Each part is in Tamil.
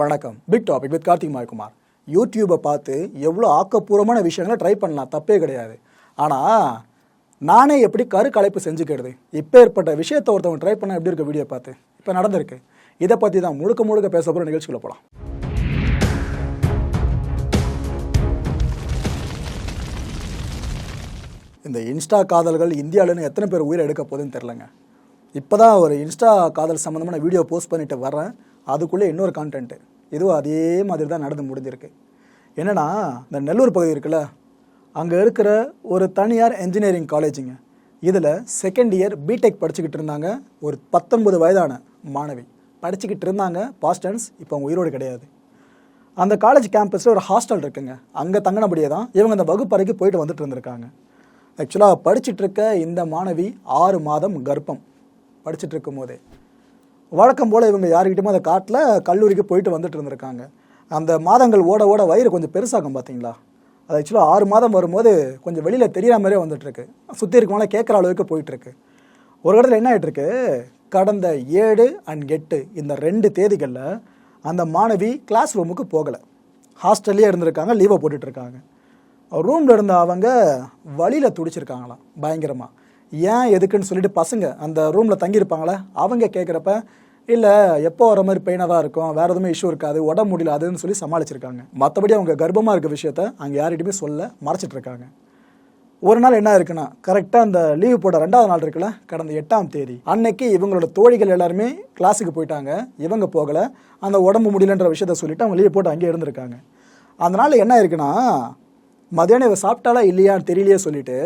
வணக்கம். Big topic with Karthik Mayakumar. யூடியூப்பை பார்த்து எவ்வளோ ஆக்கப்பூர்வமான விஷயங்களை ட்ரை பண்ணலாம் தப்பே கிடையாது. ஆனால் நானே எப்படி கருக்கலைப்பு செஞ்சுக்கிறது? இப்போ ஏற்பட்ட விஷயத்தை ஒருத்தவங்க ட்ரை பண்ண எப்படி இருக்க வீடியோ பார்த்து? இப்போ நடந்திருக்கு. இதை பற்றி தான் முழுக்க முழுக்க பேச போகிற நிகழ்ச்சிகளை போகலாம் இந்த இன்ஸ்டா காதல்கள் இந்தியாவிலன்னு எத்தனை பேர் உயிரை எடுக்க போகுதுன்னு தெரிலங்க இப்போ தான் ஒரு இன்ஸ்டா காதல் சம்மந்தமான வீடியோ போஸ்ட் பண்ணிட்டு வரேன் அதுக்குள்ளே இன்னொரு கான்டென்ட்டு இதுவும் அதே மாதிரி தான் நடந்து முடிஞ்சிருக்கு. என்னென்னா இந்த நெல்லூர் பகுதி இருக்குல்ல அங்கே இருக்கிற ஒரு தனியார் என்ஜினியரிங் காலேஜுங்க இதில் செகண்ட் இயர் பிடெக் படிச்சுக்கிட்டு இருந்தாங்க. ஒரு பத்தொன்பது வயதான மாணவி. படிச்சுக்கிட்டு இருந்தாங்க. பாஸ்டன்ஸ் இப்போ அவங்க உயிரோடு கிடையாது. அந்த காலேஜ் கேம்பஸில் ஒரு ஹாஸ்டல் இருக்குங்க. அங்கே தங்கினபடியே தான் இவங்க அந்த வகுப்பறைக்கு போயிட்டு வந்துட்டு இருந்திருக்காங்க. ஆக்சுவலாக படிச்சுட்டு இருக்க இந்த மாணவி ஆறு மாதம் கர்ப்பம். படிச்சுட்டு இருக்கும் போதே வழக்கம் போல் இவங்க யாருக்கிட்டையுமே அதை காட்டில் கல்லூரிக்கு போயிட்டு வந்துட்டு இருந்திருக்காங்க. அந்த மாதங்கள் ஓட ஓட வயிறு கொஞ்சம் பெருசாகும் பார்த்தீங்களா அது ஆக்சுவலாக ஆறு மாதம் வரும்போது கொஞ்சம் வெளியில் தெரியாத மாதிரியே வந்துட்டுருக்கு சுற்றி இருக்கவங்களாம் கேட்குற அளவுக்கு போயிட்டுருக்கு ஒரு இடத்துல என்ன ஆகிட்டுருக்கு கடந்த ஏழு அண்ட் எட்டு இந்த ரெண்டு தேதிகளில் அந்த மாணவி கிளாஸ் ரூமுக்கு போகலை. ஹாஸ்டல்லே இருந்திருக்காங்க லீவை போட்டுட்ருக்காங்க ரூமில் இருந்த அவங்க வழியில் துடிச்சிருக்காங்களாம் பயங்கரமாக ஏன் எதுக்குன்னு சொல்லிட்டு பசங்க அந்த ரூமில் தங்கியிருப்பாங்களே? அவங்க கேட்குறப்ப இல்லை எப்போ வர மாதிரி பெயினாக தான் இருக்கும். வேறு எதுவுமே இஷ்யூ இருக்காது. உடம்பு முடியல. அதுன்னு சொல்லி சமாளிச்சிருக்காங்க. மற்றபடி அவங்க கர்ப்பமாக இருக்க விஷயத்த அங்கே யார்கிட்டயுமே சொல்ல மறைச்சிட்டு இருக்காங்க ஒரு நாள் என்ன இருக்குன்னா கரெக்டாக அந்த லீவு போட ரெண்டாவது நாள் இருக்குல்ல கடந்த எட்டாம் தேதி அன்னைக்கு இவங்களோட தோழிகள் எல்லாருமே கிளாஸுக்கு போயிட்டாங்க. இவங்க போகலை. அந்த உடம்பு முடியலன்ற விஷயத்த சொல்லிவிட்டு அவங்க லீவ் போட்டு அங்கேயே இருந்திருக்காங்க. அதனால் என்ன இருக்குன்னா மதியானம் இவ சாப்பிட்டாலா இல்லையான்னு தெரியலையே சொல்லிட்டு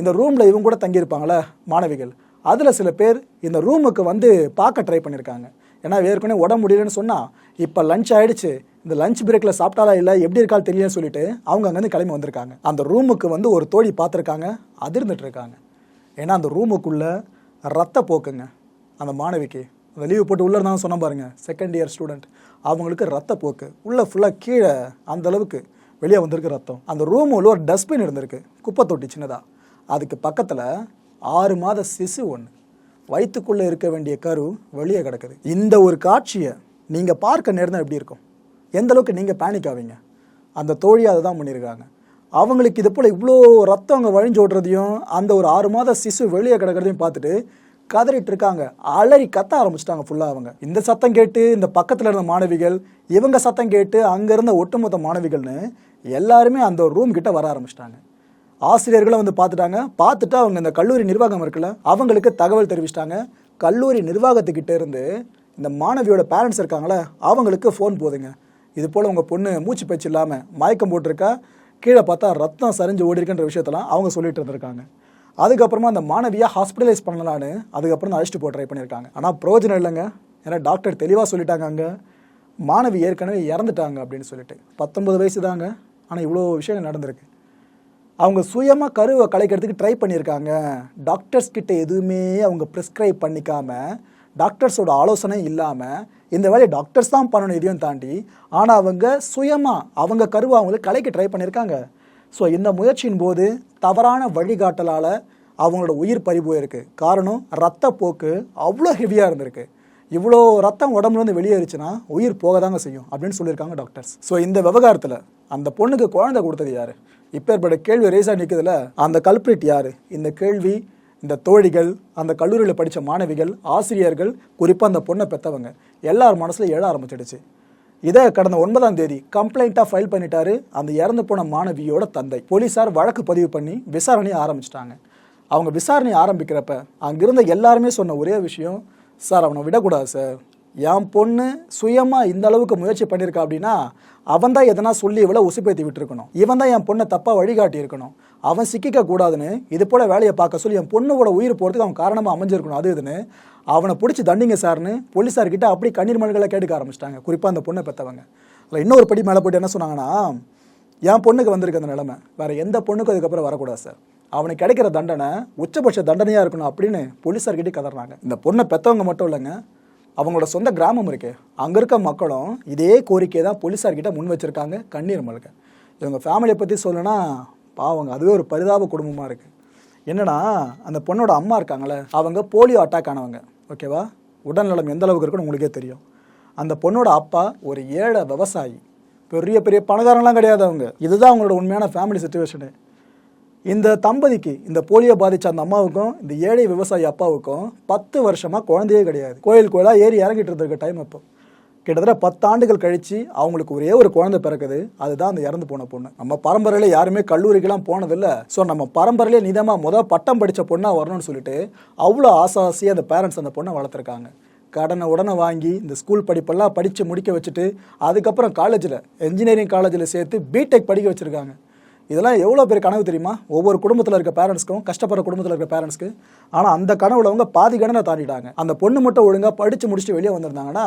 இந்த ரூமில் இவங்க கூட தங்கியிருப்பாங்களே மாணவிகள். அதில் சில பேர் இந்த ரூமுக்கு வந்து பார்க்க ட்ரை பண்ணியிருக்காங்க ஏன்னா ஏற்கனவே உடம்பு முடியலன்னு சொன்னால் இப்போ லஞ்ச் ஆகிடுச்சு இந்த லஞ்ச் பிரேக்கில் சாப்பிட்டாலா இல்லை எப்படி இருக்கான்னு தெரியலன்னு சொல்லிட்டு அவங்க அங்கேருந்து கிளம்பி வந்திருக்காங்க. அந்த ரூமுக்கு வந்து ஒரு தோழி பார்த்துருக்காங்க அதிர்ந்துட்டு இருக்காங்க ஏன்னா அந்த ரூமுக்குள்ளே ரத்த போக்குங்க. அந்த மாணவிக்கு அந்த லீவு போட்டு உள்ளே இருந்தாலும் சொன்ன பாருங்கள் செகண்ட் இயர் ஸ்டூடெண்ட் அவங்களுக்கு ரத்த போக்கு. உள்ளே ஃபுல்லாக கீழே அந்த அளவுக்கு வெளியே வந்திருக்கு ரத்தம். அந்த ரூம் உள்ள ஒரு டஸ்ட்பின் இருந்திருக்கு. குப்பை தொட்டி சின்னதாக அதுக்கு பக்கத்தில் ஆறு மாத சிசு ஒன்று வயிற்றுக்குள்ளே இருக்க வேண்டிய கரு வெளியே கிடக்குது. இந்த ஒரு காட்சியை நீங்கள் பார்க்க நேர்ந்தால் எப்படி இருக்கும்? எந்த அளவுக்கு நீங்கள் பேனிக் ஆவீங்க? அந்த தோழி அதை தான் பண்ணியிருக்காங்க. அவங்களுக்கு இது போல் இவ்வளோ ரத்தம் அங்கே வழிஞ்சு ஓடுறதையும் அந்த ஒரு ஆறு மாத சிசு வெளியே கிடக்கிறதையும் பார்த்துட்டு கதறிட்டு இருக்காங்க. அலறி கத்த ஆரம்பிச்சிட்டாங்க ஃபுல்லாக அவங்க. இந்த சத்தம் கேட்டு இந்த பக்கத்தில் இருந்த மாணவிகள் இவங்க சத்தம் கேட்டு அங்கே இருந்த ஒட்டுமொத்த மாணவிகள்னு எல்லாருமே அந்த ரூம் கிட்ட வர ஆரம்பிச்சிட்டாங்க. ஆசிரியர்களும் வந்து பார்த்துட்டாங்க. பார்த்துட்டு அவங்க இந்த கல்லூரி நிர்வாகம் இருக்குல்ல அவங்களுக்கு தகவல் தெரிவிச்சிட்டாங்க. கல்லூரி நிர்வாகத்துக்கிட்ட இருந்து இந்த மாணவியோட பேரண்ட்ஸ் இருக்காங்களே அவங்களுக்கு ஃபோன் போதுங்க. இது போல் உங்கள் பொண்ணு மூச்சு பேச்சு இல்லாமல் மயக்கம் போட்டிருக்கா கீழே பார்த்தா ரத்தம் சரிஞ்சு ஓடிருக்குன்ற விஷயத்தெல்லாம் அவங்க சொல்லிட்டு இருந்திருக்காங்க. அதுக்கப்புறமா அந்த மாணவியை ஹாஸ்பிட்டலைஸ் பண்ணலான்னு அதுக்கப்புறம் தான் அழைச்சிட்டு போக ட்ரை பண்ணியிருக்காங்க. ஆனால் பிரயோஜனம் இல்லைங்க. ஏன்னா டாக்டர் தெளிவாக சொல்லிட்டாங்க அங்கே. மாணவி ஏற்கனவே இறந்துட்டாங்க அப்படின்னு சொல்லிட்டு. பத்தொன்பது வயசு தாங்க. ஆனால் இவ்வளோ விஷயங்கள் நடந்திருக்கு. அவங்க சுயமாக கருவை கலைக்கிறதுக்கு ட்ரை பண்ணியிருக்காங்க. டாக்டர்ஸ் கிட்ட எதுவுமே அவங்க ப்ரிஸ்கிரைப் பண்ணிக்காம டாக்டர்ஸோட ஆலோசனை இல்லாமல் இந்த வேலையை டாக்டர்ஸ் தான் பண்ணணும் இதையும் தாண்டி ஆனால் அவங்க சுயமாக அவங்க கருவை அவங்களுக்கு கலைக்க ட்ரை பண்ணியிருக்காங்க. ஸோ இந்த முயற்சியின் போது தவறான வழிகாட்டலால் அவங்களோட உயிர் பறி போயிருக்கு காரணம் ரத்தப்போக்கு அவ்வளோ ஹெவியாக இருந்திருக்கு. இவ்வளோ ரத்தம் உடம்புலேருந்து வெளியேறுச்சுன்னா உயிர் போக தாங்க செய்யும் அப்படின்னு சொல்லியிருக்காங்க டாக்டர்ஸ் ஸோ இந்த விவகாரத்தில் அந்த பொண்ணுக்கு குழந்தை கொடுத்தது யாரு? இப்பேற்பட்ட கேள்வி ரேஸாக நிற்குதுல அந்த கல்பிரிட் யார்? இந்த கேள்வி இந்த தோழிகள் அந்த கல்லூரியில் படித்த மாணவிகள் ஆசிரியர்கள் குறிப்பாக அந்த பொண்ணை பெற்றவங்க எல்லார் மனசில் எழ ஆரம்பிச்சிடுச்சு. இதை கடந்த ஒன்பதாம் தேதி கம்ப்ளைண்ட்டாக ஃபைல் பண்ணிட்டாரு அந்த இறந்து போன மாணவியோட தந்தை. போலீஸார் வழக்கு பதிவு பண்ணி விசாரணையை ஆரம்பிச்சிட்டாங்க. அவங்க விசாரணை ஆரம்பிக்கிறப்ப அங்கிருந்த எல்லாருமே சொன்ன ஒரே விஷயம் சார் அவனை விடக்கூடாது சார். என் பொண்ணு சுயமாக இந்த அளவுக்கு முயற்சி பண்ணியிருக்கா அப்படின்னா அவன் தான் எதனா சொல்லி இவ்வளோ உசுப்பேத்தி விட்டுருக்கணும். இவன் தான் என் பொண்ணை தப்பாக வழிகாட்டி இருக்கணும் அவன் சிக்கிக்க கூடாதுன்னு இது போல் வேலையை பார்க்க சொல்லி என் பொண்ணோட உயிர் போகிறதுக்கு அவன் காரணமாக அமைஞ்சிருக்கணும். அது இதுன்னு அவனை பிடிச்சி தண்டிங்க சார்னு போலீஸார்கிட்ட அப்படி கண்ணீர் மல்களை கேட்டுக்க ஆரம்பிச்சிட்டாங்க. குறிப்பாக அந்த பொண்ணை பெற்றவங்க அதில் இன்னொரு படி மேலே போயிட்டு என்ன சொன்னாங்கன்னா என் பொண்ணுக்கு வந்திருக்கு அந்த நிலமை. வேற எந்த பொண்ணுக்கும் அதுக்கப்புறம் வரக்கூடாது சார். அவனுக்கு கிடைக்கிற தண்டனை உச்சபட்ச தண்டனையாக இருக்கணும் அப்படின்னு போலீஸார்கிட்டே கதறாங்க. இந்த பொண்ணை பெற்றவங்க மட்டும் இல்லைங்க அவங்களோட சொந்த கிராமம் இருக்கு அங்கே இருக்க மக்களும் இதே கோரிக்கையை தான் போலீஸார்கிட்ட முன் வச்சுருக்காங்க கண்ணீர் மல்க. இவங்க ஃபேமிலியை பற்றி சொல்லணும்னா பாவங்க அதுவே ஒரு பரிதாப குடும்பமாக இருக்குது என்னன்னா அந்த பொண்ணோட அம்மா இருக்காங்களே அவங்க போலியோ அட்டாக் ஆனவங்க. ஓகேவா உடல்நலம் எந்த அளவுக்கு இருக்குன்னு உங்களுக்கே தெரியும். அந்த பொண்ணோட அப்பா ஒரு ஏழை விவசாயி. பெரிய பெரிய பணக்காரங்களாம் கிடையாது அவங்க. இதுதான் அவங்களோட உண்மையான ஃபேமிலி சுச்சுவேஷனு இந்த தம்பதிக்கு இந்த போலியோ பாதிச்ச அந்த அம்மாவுக்கும் இந்த ஏழை விவசாயி அப்பாவுக்கும் பத்து வருஷமா குழந்தையே கிடையாது. கோயில் கோயிலா ஏறி இறங்கிட்டு இருந்திருக்க டைம் அப்போ. கிட்டத்தட்ட பத்து ஆண்டுகள் கழிச்சு அவங்களுக்கு ஒரே ஒரு குழந்தை பிறக்குது. அதுதான் அந்த இறந்து போன பொண்ணு. நம்ம பரம்பரையில யாருமே கல்லூரிக்கெல்லாம் போனதில்லை. ஸோ நம்ம பரம்பரையிலே நிதமாக முதல் பட்டம் படித்த பொண்ணாக வரணும்னு சொல்லிட்டு அவ்வளோ ஆசை ஆசையாக அந்த பேரண்ட்ஸ் அந்த பொண்ணை வளர்த்துருக்காங்க. கடனை உடனே வாங்கி இந்த ஸ்கூல் படிப்பெல்லாம் படித்து முடிக்க வச்சுட்டு அதுக்கப்புறம் காலேஜில் இன்ஜினியரிங் காலேஜில் சேர்த்து பிடெக் படிக்க வச்சுருக்காங்க. இதெல்லாம் எவ்வளோ பெரிய கனவு தெரியுமா? ஒவ்வொரு குடும்பத்தில் இருக்க பேரண்ட்ஸ்க்கும் கஷ்டப்படுற குடும்பத்தில் இருக்க பேரண்ட்ஸ்க்கு ஆனால் அந்த கனவுல அவங்க பாதி கணனை தாண்டிட்டாங்க. அந்த பொண்ணு மட்டும் ஒழுங்காக படித்து முடிச்சுட்டு வெளியே வந்திருந்தாங்கன்னா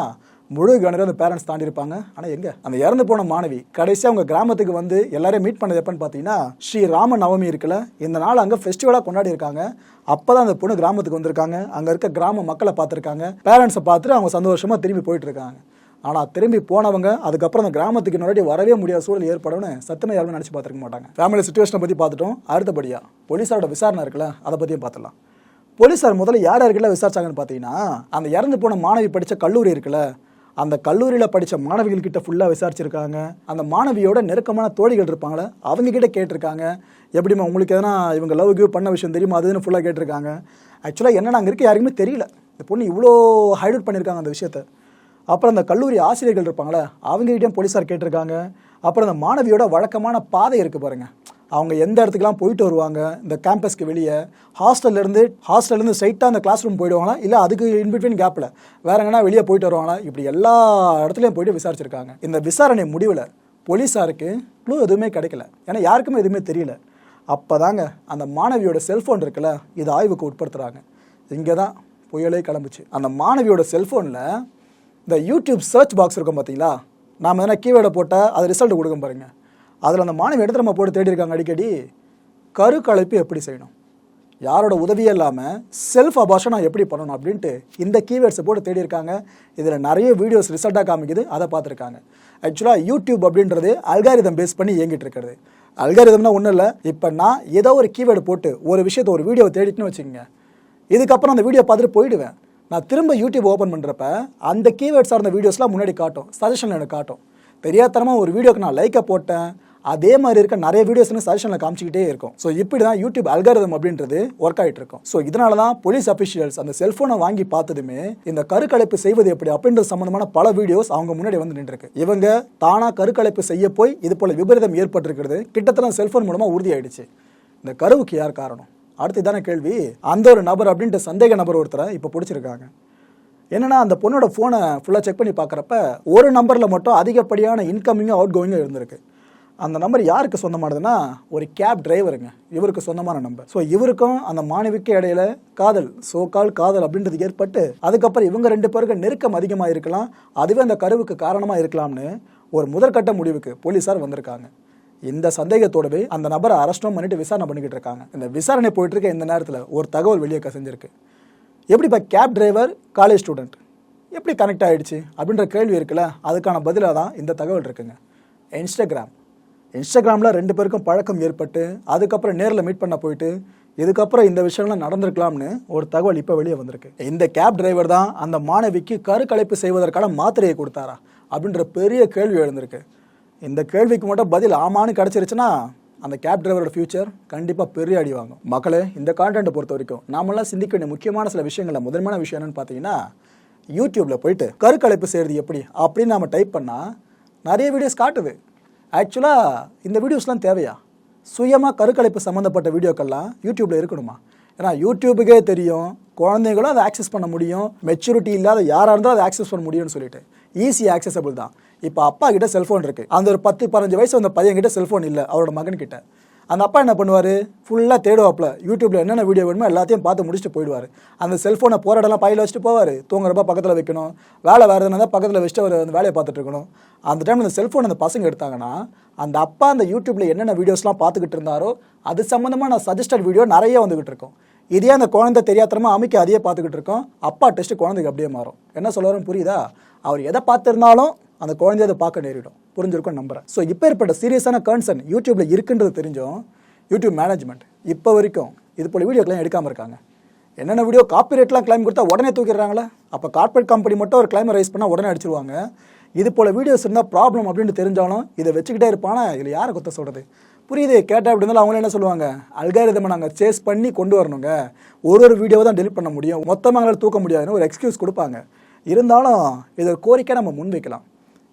முழு கணரை அந்த பேரண்ட்ஸ் தாண்டியிருப்பாங்க. ஆனால் எங்கே? அந்த இறந்து போன மாணவி கடைசியாக அவங்க கிராமத்துக்கு வந்து எல்லாரையும் மீட் பண்ணது எப்பன்னு பார்த்தீங்கன்னா ஸ்ரீ ராம நவமி இருக்குல்ல இந்த நாள் அங்கே ஃபெஸ்டிவலாக கொண்டாடி இருக்காங்க. அப்போ தான் அந்த பொண்ணு கிராமத்துக்கு வந்திருக்காங்க. அங்கே இருக்க கிராம மக்களை பார்த்துருக்காங்க. பேரண்ட்ஸை பார்த்துட்டு அவங்க சந்தோஷமாக திரும்பி போயிட்டு இருக்காங்க. ஆனால் திரும்பி போனவங்க அதுக்கப்புறம் அந்த கிராமத்துக்கு இன்னொரு வரவே முடியாத சூழல் ஏற்படும்னு சத்தியமாக யாருமே நினச்சி பார்த்துருக்க மாட்டாங்க. ஃபேமிலி சுச்சுவேஷனை பற்றி பார்த்துட்டோம். அடுத்தபடியாக போலீஸாரோட விசாரணை இருக்குல்ல அதை பற்றியும் பார்த்துடலாம். போலீஸார் முதல்ல யார் யாருக்கெல்லாம் விசாரிச்சாங்கன்னு பார்த்தீங்கன்னா அந்த இறந்து போன மாணவி படித்த கல்லூரி இருக்குல்ல அந்த கல்லூரியில் படித்த மாணவிகள் கிட்ட ஃபுல்லாக விசாரிச்சிருக்காங்க. அந்த மாணவியோட நெருக்கமான தோழிகள் இருப்பாங்களே அவங்க கிட்ட கேட்டிருக்காங்க. எப்படிம்மா உங்களுக்கு எதனா இவங்க லவ் கிவ் பண்ண விஷயம் தெரியுமா? அதுன்னு ஃபுல்லாக கேட்டிருக்காங்க. ஆக்சுவலாக என்னென்ன அங்கே இருக்க யாருக்குமே தெரியல. இந்த பொண்ணு இவ்வளோ ஹைலைட் பண்ணியிருக்காங்க அந்த விஷயத்தை. அப்புறம் அந்த கல்லூரி ஆசிரியர்கள் இருப்பாங்களே அவங்ககிட்டயும் போலீஸார் கேட்டிருக்காங்க. அப்புறம் அந்த மாணவியோட வழக்கமான பாதை இருக்குது பாருங்கள் அவங்க எந்த இடத்துக்குலாம் போயிட்டு வருவாங்க இந்த கேம்பஸ்க்கு வெளியே ஹாஸ்டல்லேருந்து ஹாஸ்டல்லேருந்து ஸ்ட்ரைட்டாக அந்த கிளாஸ் ரூம் போயிடுவாங்களா இல்லை அதுக்கு இன்பிட்வீன் கேப்பில் வேற எங்கன்னா வெளியே போயிட்டு வருவாங்களா? இப்படி எல்லா இடத்துலையும் போயிட்டு விசாரிச்சிருக்காங்க. இந்த விசாரணை முடிவில் போலீஸாருக்கு க்ளூ எதுவுமே கிடைக்கல. ஏன்னா யாருக்குமே எதுவுமே தெரியல. அப்போதாங்க அந்த மாணவியோட செல்ஃபோன் இருக்குல்ல இது ஆய்வுக்கு உட்படுத்துகிறாங்க இங்கே தான் புயலே கிளம்புச்சு. அந்த மாணவியோட செல்ஃபோனில் இந்த யூடியூப் சர்ச் பாக்ஸ் இருக்கும் பார்த்தீங்களா நாம் எதனா கீவேர்டை போட்டால் அது ரிசல்ட் கொடுக்கும் பாருங்கள் அதில் அந்த மாணவி எடுத்து நம்ம போட்டு தேடி இருக்காங்க அடிக்கடி கருக்கலைப்பு எப்படி செய்யணும்? யாரோட உதவியே இல்லாமல் செல்ஃப் அபாஷன் எப்படி பண்ணணும் அப்படின்ட்டு இந்த கீவேர்ட்ஸை போட்டு தேடி இருக்காங்க இதில் நிறைய வீடியோஸ் ரிசல்ட்டாக காமிக்குது அதை பார்த்துருக்காங்க. ஆக்சுவலாக யூடியூப் அப்படின்றது அல்காரிதம் பேஸ் பண்ணி இயங்கிட்டு இருக்கிறது. அல்காரிதம்னா ஒன்றும் இல்லை இப்போ நான் ஏதோ ஒரு கீவேர்டு போட்டு ஒரு விஷயத்தை ஒரு வீடியோ தேடிட்டுன்னு வச்சுக்கோங்க. இதுக்கப்புறம் அந்த வீடியோ பார்த்துட்டு போயிடுவேன். நான் திரும்ப யூடியூப் ஓப்பன் பண்ணுறப்ப அந்த கீவேர்ட் சார்ந்த வீடியோஸ்லாம் முன்னாடி காட்டும் சஜஷனில் எனக்கு காட்டும். தெரியாதனமாக ஒரு வீடியோக்கு நான் லைக்கை போட்டேன் அதே மாதிரி இருக்க நிறைய வீடியோஸ் சஜஷனில் காமிச்சிக்கிட்டே இருக்கும். ஸோ இப்படி தான் யூடியூப் அல்காரதம் அப்படின்றது ஒர்க் ஆகிட்டு இருக்கும். ஸோ இதனால தான் போலீஸ் அஃபிஷியல்ஸ் அந்த செல்ஃபோனை வாங்கி பார்த்ததுமே இந்த கருக்கலைப்பு செய்வது எப்படி அப்படின்றது சம்மந்தமான பல வீடியோஸ் அவங்க முன்னாடி வந்து நின்றுருக்கு. இவங்க தானாக கருக்கலைப்பு செய்ய போய் இது போல விபரீதம் ஏற்பட்டிருக்கிறது கிட்டத்தட்ட செல்ஃபோன் மூலமாக உறுதியாயிடுச்சு. இந்த கருவுக்கு யார் காரணம்? அடுத்து இதான கேள்வி அந்த ஒரு நபர் அப்படின்ட்டு சந்தேக நபர் ஒருத்தரை இப்போ பிடிச்சிருக்காங்க. என்னன்னா அந்த பொண்ணோட ஃபோனை ஃபுல்லாக செக் பண்ணி பார்க்குறப்ப ஒரு நம்பரில் மட்டும் அதிகப்படியான இன்கமிங்கும் அவுட் கோயிங்கும் இருந்திருக்கு. அந்த நம்பர் யாருக்கு சொந்தமானதுன்னா ஒரு கேப் டிரைவருங்க இவருக்கு சொந்தமான நம்பர். ஸோ இவருக்கும் அந்த மாணவிக்கு இடையில காதல் சோ கால் காதல் அப்படின்றது ஏற்பட்டு அதுக்கப்புறம் இவங்க ரெண்டு பேருக்கு நெருக்கம் அதிகமாக இருக்கலாம் அதுவே அந்த கருவுக்கு காரணமாக இருக்கலாம்னு ஒரு முதற்கட்ட முடிவுக்கு போலீஸார் வந்திருக்காங்க. இந்த சந்தேகத்தோடவே அந்த நபரை அரெஸ்டும் பண்ணிட்டு விசாரணை பண்ணிக்கிட்டு இருக்காங்க. இந்த விசாரணை போயிட்டு இருக்க இந்த நேரத்தில் ஒரு தகவல் வெளியே கசிஞ்சிருக்கு. எப்படி இப்போ கேப் டிரைவர் காலேஜ் ஸ்டூடெண்ட் எப்படி கனெக்ட் ஆகிடுச்சு அப்படின்ற கேள்வி இருக்குல்ல அதுக்கான பதிலாக தான் இந்த தகவல் இருக்குங்க. இன்ஸ்டாகிராம் இன்ஸ்டாகிராமில் ரெண்டு பேருக்கும் பழக்கம் ஏற்பட்டு அதுக்கப்புறம் நேரில் மீட் பண்ண போயிட்டு இதுக்கப்புறம் இந்த விஷயம்லாம் நடந்திருக்கலாம்னு ஒரு தகவல் இப்போ வெளியே வந்திருக்கு. இந்த கேப் டிரைவர் தான் அந்த மாணவிக்கு கருக்கலைப்பு செய்வதற்கான மாத்திரையை கொடுத்தாரா? அப்படின்ற பெரிய கேள்வி எழுந்திருக்கு. இந்த கேள்விக்கு மட்டும் பதில் ஆமான்னு கிடச்சிருச்சுன்னா அந்த கேப் டிரைவரோட ஃபியூச்சர் கண்டிப்பாக பெரிய அடி வாங்கும். மக்களே இந்த கான்டென்ட்டை பொறுத்த வரைக்கும் நாமெல்லாம் சிந்திக்க வேண்டிய முக்கியமான சில விஷயங்களில் முதன்மையான விஷயம் என்னன்னு பார்த்தீங்கன்னா யூடியூப்பில் போயிட்டு கருக்கலைப்பு செய்கிறது எப்படி அப்படின்னு நம்ம டைப் பண்ணால் நிறைய வீடியோஸ் காட்டுது. ஆக்சுவலாக இந்த வீடியோஸ்லாம் தேவையா? சுயமாக கருக்கலைப்பு சம்மந்தப்பட்ட வீடியோக்கள்லாம் யூடியூப்பில் இருக்கணுமா? ஏன்னா யூடியூபுக்கே தெரியும் குழந்தைங்களும் அதை ஆக்சஸ் பண்ண முடியும் மெச்சூரிட்டி இல்லாத யாராக இருந்தாலும் அதை ஆக்சஸ் பண்ண முடியும்னு சொல்லிட்டு ஈஸி ஆக்சசபிள் தான். இப்போ அப்பா கிட்ட செல்ஃபோன் இருக்கு. அந்த ஒரு பத்து பதினஞ்சு வயசு அந்த பையன் கிட்ட செல்ஃபோன் இல்லை அவரோட மகன் கிட்ட. அந்த அப்பா என்ன பண்ணுவார்? ஃபுல்லாக தேடுவாப்பில். யூடியூப்பில் என்னென்ன வீடியோ வேணுமோ எல்லாத்தையும் பார்த்து முடிச்சுட்டு போயிடுவார். அந்த செல்ஃபோனை போகிற இடம்லாம் பையில் வச்சுட்டு போவார். தூங்குறப்ப பக்கத்தில் வைக்கணும். வேலை வேறு எதுனா பக்கத்தில் வச்சுட்டு அவர் அந்த வேலையை பார்த்துட்டு இருக்கணும். அந்த டைம் அந்த செல்ஃபோன் அந்த பசங்க எடுத்தாங்கன்னா அந்த அப்பா அந்த யூடியூப்பில் என்னென்ன வீடியோஸ்லாம் பார்த்துக்கிட்டு இருந்தாரோ அது சம்மந்தமாக நான் சஜஸ்டட் வீடியோ நிறைய வந்துகிட்டு இருக்கும். இதே அந்த குழந்தை தெரியாதனமா அமைக்க அதையே பார்த்துக்கிட்டு இருக்கோம். அப்பா டெஸ்ட்டு குழந்தைக்கு அப்படியே மாறும். என்ன சொல்லுவாருன்னு புரியுதா? அவர் எதை பார்த்துருந்தாலும் அந்த குழந்தைய அதை பார்க்க நேரிடும். புரிஞ்சிருக்கும் நம்புறேன். ஸோ இப்போ ஏற்பட்ட சீரியஸான கன்சர்ன் யூடியூப்பில் இருக்குன்றது தெரிஞ்சும் யூடியூப் மேனேஜ்மெண்ட் இப்போ வரைக்கும் இது போல் வீடியோக்கெலாம் எடுக்காமல் இருக்காங்க. என்னென்ன வீடியோ காப்பிரைட்லாம் கிளைம் கொடுத்தா உடனே தூக்கிடுறாங்களே? அப்போ கார்ப்பரேட் கம்பெனி மட்டும் ஒரு கிளைமை ரைஸ் பண்ணால் உடனே அடிச்சிருவாங்க. இது போல் வீடியோஸ் இருந்தால் ப்ராப்ளம் அப்படின்னு தெரிஞ்சாலும் இதை வச்சுக்கிட்டே இருப்பானா? இதில் யாரை குத்த சொல்கிறது புரியுது கேட்டால் அப்படி இருந்தாலும் அவங்களும் என்ன சொல்லுவாங்க? அல்காரிதமை நாங்கள் சேஸ் பண்ணி கொண்டு வரணுங்க. ஒரு ஒரு வீடியோவை தான் டெலிட் பண்ண முடியும். மொத்தமாக எங்களால் தூக்க முடியாதுன்னு ஒரு எக்ஸ்கியூஸ் கொடுப்பாங்க. இருந்தாலும் இதை ஒரு கோரிக்கை நம்ம முன்வைக்கலாம்.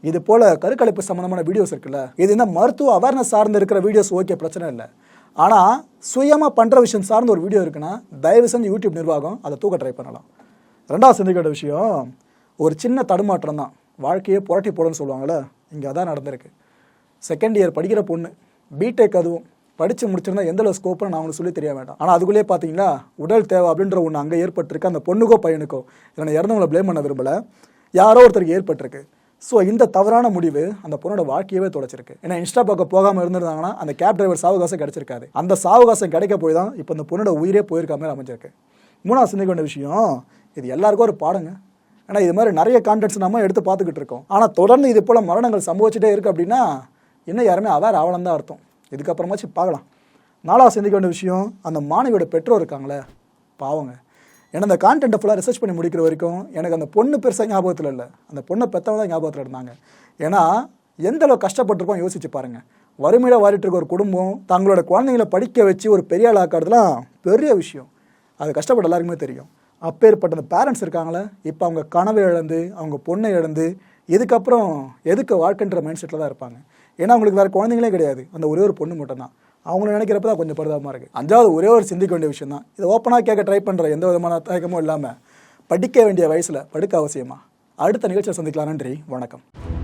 இது போல கருக்கலைப்பு சம்மந்தமான வீடியோஸ் இருக்குல்ல? இது இந்த மருத்துவ அவேர்னஸ் சார்ந்து இருக்கிற வீடியோஸ் ஓகே பிரச்சனை இல்லை. ஆனால் சுயமாக பண்ணுற விஷயம் சார்ந்த ஒரு வீடியோ இருக்குன்னா தயவு செஞ்சு யூடியூப் நிர்வாகம் அதை தூக்க ட்ரை பண்ணலாம். ரெண்டாவது சிந்திக்கிற விஷயம் ஒரு சின்ன தடுமாற்றம் தான். வாழ்க்கையே புரட்டி போடணும்னு சொல்லுவாங்கள்ல இங்கே அதான் நடந்திருக்கு. செகண்ட் இயர் படிக்கிற பொண்ணு பிடெக் அதுவும். படித்து முடிச்சிருந்தா எந்த அளவு ஸ்கோப்னு நான் உங்களுக்கு சொல்லி தெரிய வேண்டாம். ஆனால் அதுக்குள்ளேயே பார்த்தீங்களா உடல் தேவை அப்படின்ற ஒன்று அங்கே ஏற்பட்டிருக்கு. அந்த பொண்ணுக்கோ பையனுக்கோ இதனை இறந்தவங்களை ப்ளேம் பண்ண விரும்பலை. யாரோ ஒருத்தருக்கு ஏற்பட்டிருக்கு. ஸோ இந்த தவறான முடிவு அந்த பொண்ணோட வாழ்க்கையவே தொலைச்சிருக்கு. ஏன்னா இன்ஸ்டா பக்கம் போகாமல் இருந்திருந்தாங்கன்னா அந்த கேப் டிரைவர் சாவகாசம் கிடைச்சிருக்காது. அந்த சாவகாசம் கிடைக்க போய் தான் இப்போ இந்த பொண்ணோட உயிரே போயிருக்க மாதிரி அமைஞ்சிருக்கு. மூணாவது சிந்திக்க வேண்டிய விஷயம் இது எல்லாருக்கும் ஒரு பாடங்க. ஏன்னா இது மாதிரி நிறைய கான்டென்ட்ஸ் நம்ம எடுத்து பார்த்துக்கிட்டு இருக்கோம். ஆனால் தொடர்ந்து இது போல் மரணங்கள் சம்பவிச்சுட்டே இருக்கு அப்படின்னா இன்னும் யாருமே அவேர் ஆகலாம் தான் அர்த்தம். இதுக்கப்புறமாச்சு பார்க்கலாம். நாலாவது சிந்திக்க வேண்டிய விஷயம் அந்த மாணவியோட பெற்றோர் இருக்காங்களே பாவங்க. ஏன்னா அந்த கான்டென்ட்டை ஃபுல்லாக ரிசர்ச் பண்ணி முடிக்கிற வரைக்கும் எனக்கு அந்த பொண்ணு பெருசாக ஞாபகத்தில் இல்லை. அந்த பொண்ணை பெற்றவங்க தான் ஞாபகத்தில் இருந்தாங்க. ஏன்னா எந்த அளவு கஷ்டப்பட்டிருக்கோம் யோசிச்சு பாருங்கள் வறுமையில் வாரிட்டு இருக்க ஒரு குடும்பம் தங்களோட குழந்தைங்களை படிக்க வச்சு ஒரு பெரிய ஆள் ஆக்கிறதுலாம் பெரிய விஷயம். அது கஷ்டப்பட்ட எல்லாருக்குமே தெரியும். அப்பேற்பட்ட அந்த பேரண்ட்ஸ் இருக்காங்களே இப்போ அவங்க கனவை இழந்து அவங்க பொண்ணை இழந்து இதுக்கப்புறம் எதுக்கு வாழ்க்கைன்ற மைண்ட் செட்டில் தான் இருப்பாங்க. ஏன்னா அவங்களுக்கு வேறு குழந்தைங்களே கிடையாது. அந்த ஒரே ஒரு பொண்ணு மட்டும்தான். அவங்கள நினைக்கிறப்ப தான் கொஞ்சம் பரிதாபமாக இருக்குது அஞ்சாவது ஒரே ஒரு சிந்திக்க வேண்டிய விஷயம் தான் இதை ஓப்பனாக கேட்க ட்ரை பண்ணுற எந்த விதமான தயக்கமும் இல்லாமல் படிக்க வேண்டிய வயசில் படுக்க அவசியமா? அடுத்த நிகழ்ச்சியை சந்திக்கலாம். நன்றி. வணக்கம்.